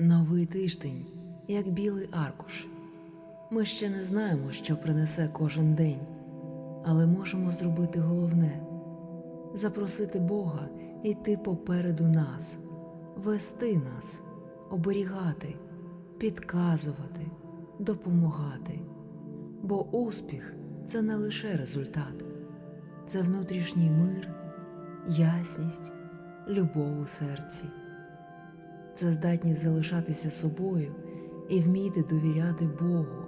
Новий тиждень, як білий аркуш. Ми ще не знаємо, що принесе кожен день, але можемо зробити головне запросити Бога йти попереду нас, вести нас, оберігати, підказувати, допомагати. Бо успіх це не лише результат, це внутрішній мир, ясність, любов у серці це здатність залишатися собою і вміти довіряти Богу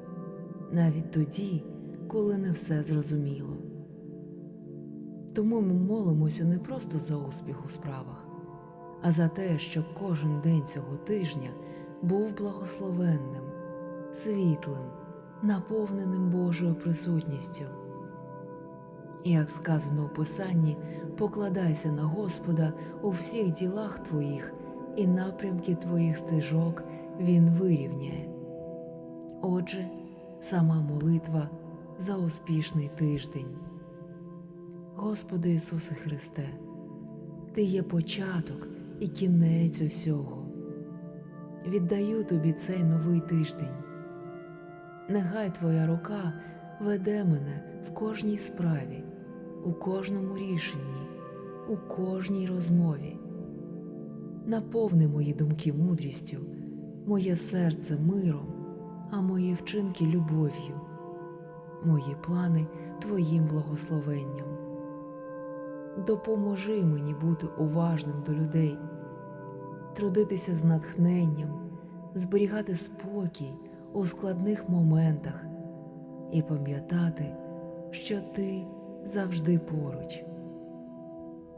навіть тоді, коли не все зрозуміло. Тому ми молимося не просто за успіх у справах, а за те, щоб кожен день цього тижня був благословенним, світлим, наповненим Божою присутністю. І як сказано у Писанні, покладайся на Господа у всіх ділах твоїх, і напрямки твоїх стежок Він вирівняє. Отже, сама молитва за успішний тиждень. Господи Ісусе Христе, Ти є початок і кінець усього. Віддаю Тобі цей новий тиждень. Нехай Твоя рука веде мене в кожній справі, у кожному рішенні, у кожній розмові. Наповни мої думки мудрістю, моє серце миром, а мої вчинки любов'ю, мої плани Твоїм благословенням. Допоможи мені бути уважним до людей, трудитися з натхненням, зберігати спокій у складних моментах і пам'ятати, що ти завжди поруч.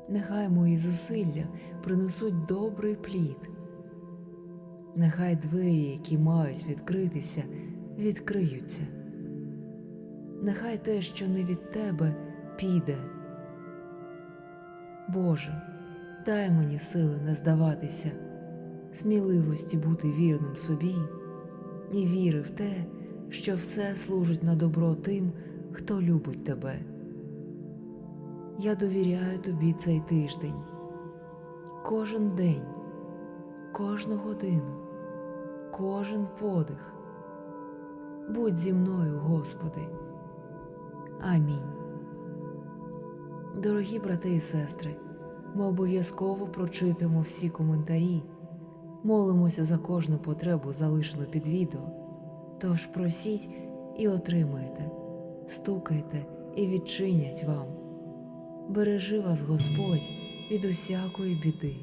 Нехай мої зусилля принесуть добрий плід. Нехай двері, які мають відкритися, відкриються. Нехай те, що не від тебе, піде. Боже, дай мені сили не здаватися, сміливості бути вірним собі і віри в те, що все служить на добро тим, хто любить тебе. Я довіряю тобі цей тиждень, кожен день, кожну годину, кожен подих. Будь зі мною, Господи. Амінь. Дорогі брати і сестри, ми обов'язково прочитаємо всі коментарі, молимося за кожну потребу, залишену під відео. Тож просіть і отримаєте, стукайте і відчинять вам. Бережи вас Господь від усякої біди.